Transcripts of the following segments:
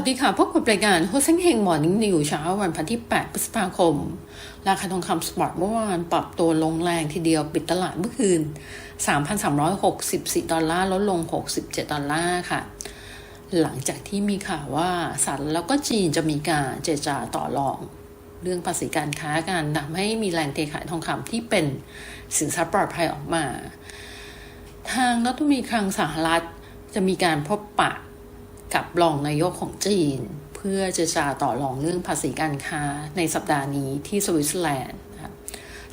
สวัสดีค่ะพบกับรายการโฮเซ็งเฮงมอร์นิ่งนิวเช้าวันพันที่ 8 พฤษภาคม ราคาทองคำสปอร์ตเมื่อวานปรับตัวลงแรงทีเดียวปิดตลาดเมื่อคืน 3,364 ดอลลาร์ลดลง 67 ดอลลาร์ค่ะ หลังจากที่มีข่าวว่าสหรัฐแล้วก็จีนจะมีการเจรจาต่อรอง เรื่องภาษีการค้ากันทำให้มีแรงเทขายทองคำที่เป็นสินทรัพย์ปลอดภัยออกมา ทางรัฐมนตรีคลังสหรัฐจะมีการพบปะ กับรองนายกของจีน เพื่อเจรจาต่อรองเรื่องภาษีการค้าในสัปดาห์นี้ที่สวิตเซอร์แลนด์ครับ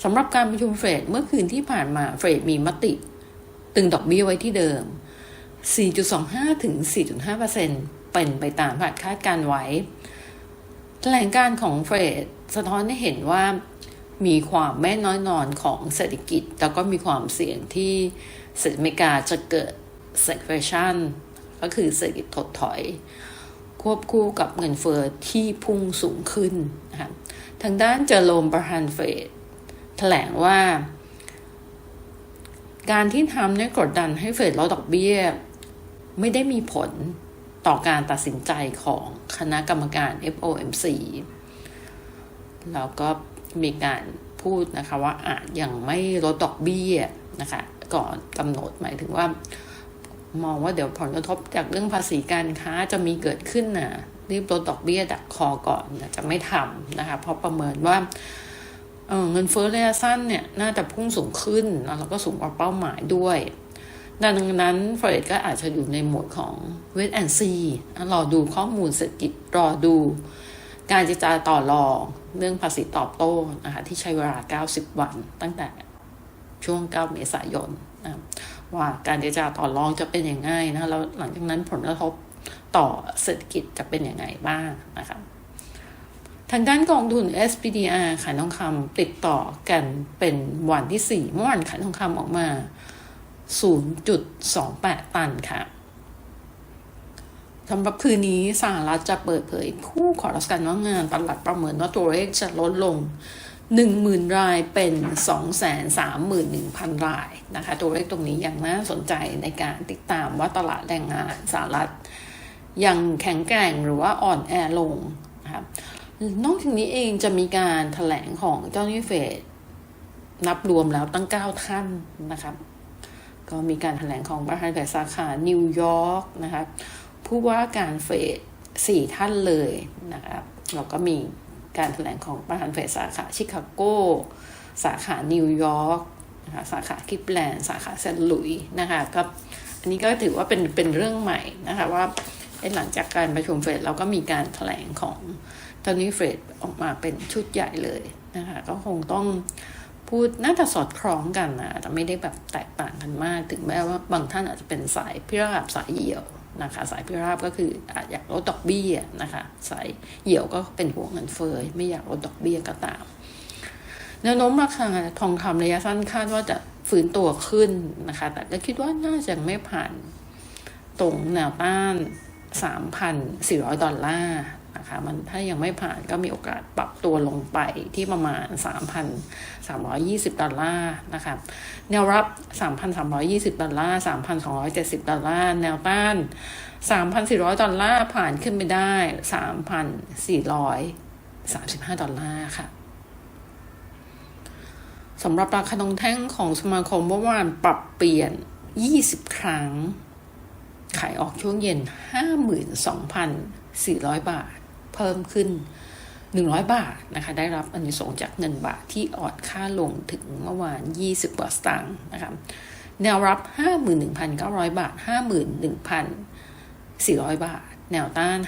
สำหรับการประชุมเฟดเมื่อคืนที่ผ่านมาเฟดมีมติ ตึงดอกเบี้ยไว้ที่เดิม 4.25 ถึง 4.5%เป็นไปตามผาดคาดการไว้ แถลงการของเฟดสะท้อนให้เห็นว่ามีความแม่น้อยนอนของเศรษฐกิจ แล้วก็มีความเสี่ยงที่สหรัฐอเมริกาจะเกิด stagflation ก็คือเศรษฐกิจถดถอย ควบคู่กับเงินเฟอ้อที่พุ่งสูงขึ้นนะคะทางด้านเจอโรมประธานเฟดแถลงว่า การที่ทำเนี่ยกดดันให้เฟดลดดอกเบี้ย ไม่ได้มีผลต่อการตัดสินใจของคณะกรรมการ FOMC แล้วก็มีการพูดนะคะว่าอาจยังไม่ลดดอกเบี้ยนะคะก่อนกำหนดหมายถึงว่า มองว่าเดี๋ยวผลกระทบจากเรื่องภาษีการค้าจะมีเกิดขึ้นนะรีบลดดอกเบี้ยดักคอก่อนจะไม่ทำนะคะเพราะประเมินว่าเเงินเฟ้อระยะสั้นเนี่ยน่าจะพุ่งสูงขึ้นแล้วก็สูงกว่าเป้าหมายด้วย ดังนั้นเฟดก็อาจจะอยู่ในหมวดของเวทแอนซีรอดูข้อมูลเศรษฐกิจรอดู การเจรจาต่อรองเรื่องภาษีตอบโต้นะคะที่ใช้เวลา 90 วันตั้งแต่ช่วง 9 เมษายนนะ ว่าการเจรจาต่อรองจะเป็นยังไงนะแล้วหลังจากนั้นผลกระทบต่อเศรษฐกิจจะเป็นยังไงบ้างนะคะทางด้านกองทุน SPDR ขายทองคำติดต่อกันเป็นวันที่ 4 เมื่อวานขายทองคำออกมา 0.28 ตันค่ะสำหรับคืนนี้สหรัฐจะเปิดเผย ผู้ขอรับการว่างงานตลาดประเมินว่าตัวเลขจะลดลง 10,000 รายเป็น 231,000 รายนะคะ ตัวเลขตรงนี้ยังน่าสนใจในการติดตามว่าตลาดแรงงานสหรัฐ ยังแข็งแกร่งหรือว่าอ่อนแอลงนะคะนอกจากนี้เองจะมีการถแถลงของเจ้าหน้าที่เฟดนับรวมแล้วตั้ง 9 ท่านนะครับ ก็มีการถแถลงของประธานเฟดสาขานิวยอร์กนะครับผู้ว่าการเฟดสี่ท่านเลยนะครับแล้วก็มี การถแถลงของประธานเฟดสาขาชิคาโก สาขานิวยอร์กนะคะสาขาคิปแลนด์ สาขาเซนต์หลุยนะคะก็อันนี้ก็ถือว่าเป็นเป็นเรื่องใหม่นะคะว่าหลังจากการประชุมเฟดเราก็มีการถแถลงของตอนนี้เฟดออกมาเป็นชุดใหญ่เลยนะคะก็คงต้องพูดน่าจะสอดคล้องกันนะแต่ไม่ได้แบบแตกต่างกันมาก ถึงแม้ว่าบางท่านอาจจะเป็นสายพิราบสายเหี่ยว นะคะ สายพิราบก็คืออยากลดดอกเบี้ยนะคะ สายเหี่ยวก็เป็นห่วงเงินเฟ้อไม่อยากลดดอกเบี้ยก็ตามแนวโน้มราคาทองคำระยะสั้นคาดว่าจะฟื้นตัวขึ้นนะคะ แต่ก็คิดว่าน่าจะไม่ผ่านตรงแนวต้าน 3,400 ดอลลาร์ นะคะ มันถ้ายังไม่ผ่านก็มีโอกาสปรับตัวลงไปที่ประมาณ 3,320 ดอลลาร์นะคะ แนวรับ 3,320 ดอลลาร์ 3,270 ดอลลาร์ แนวต้าน 3,400 ดอลลาร์ ผ่านขึ้นไปได้ 3,435 ดอลลาร์ค่ะสำหรับราคาทองแท่งของสมาคมเมื่อวานปรับเปลี่ยน 20 ครั้ง ขายออกช่วงเย็น 52,400 บาท เพิ่มขึ้น 100 บาทนะคะ ได้รับอันนี้ส่งจากเงินบาทที่อ่อนค่าลงถึงเมื่อวาน 20 กว่าสตางค์นะคะแนวรับ 51,900 บาท 51,400 บาท แนวต้าน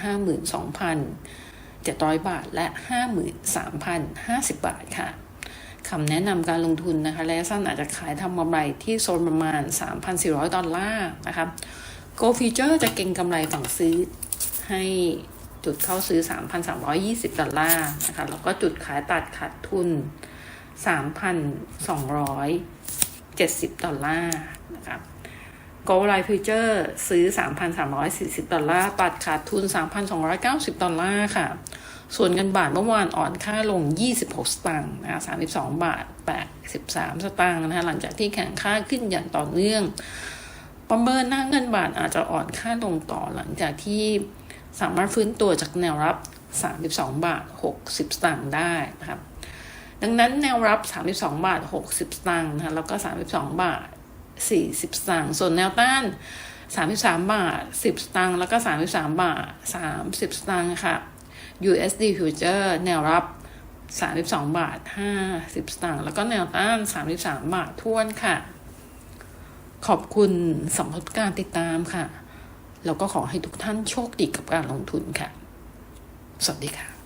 52,700 บาท และ 53,050 บาทค่ะคำแนะนำการลงทุนนะคะระยะสั้นอาจจะขายทำกำไรที่โซนประมาณ 3,400 ดอลลาร์นะคะ Go Future จะเก็งกำไรฝั่งซื้อให้ จุดเข้าซื้อ 3,320 ดอลลาร์นะคะ แล้วก็จุดขายตัดขาดทุน 3,270 ดอลลาร์นะคะโกลไลฟิวเจอร์ซื้อ 3,340 ดอลลาร์ ตัดขาดทุน 3,290 ดอลลาร์ค่ะ ส่วนเงินบาทเมื่อวานอ่อนค่าลง 26 สตางค์นะคะ32 บาท 83 สตางค์นะคะ หลังจากที่แข่งค่าขึ้นอย่างต่อเนื่องประเมินหน้าเงินบาทอาจจะอ่อนค่าลงต่อหลังจากที่ สามารถฟื้นตัวจากแนวรับ 32 บาท 60 สตางค์ได้นะครับ ดังนั้นแนวรับ 32 บาท 60 สตางค์นะคะแล้วก็ 32 บาท 40 สตางค์ส่วนแนวต้าน33 บาท 10 สตางค์แล้วก็ 33 บาท 30 สตางค์ค่ะ USD Future แนวรับ 32 บาท 50 สตางค์แล้วก็แนวต้าน 33 บาททวนค่ะ ขอบคุณสำหรับการติดตามค่ะ แล้วก็ขอให้ทุกท่านโชคดีกับการลงทุนค่ะ สวัสดีค่ะ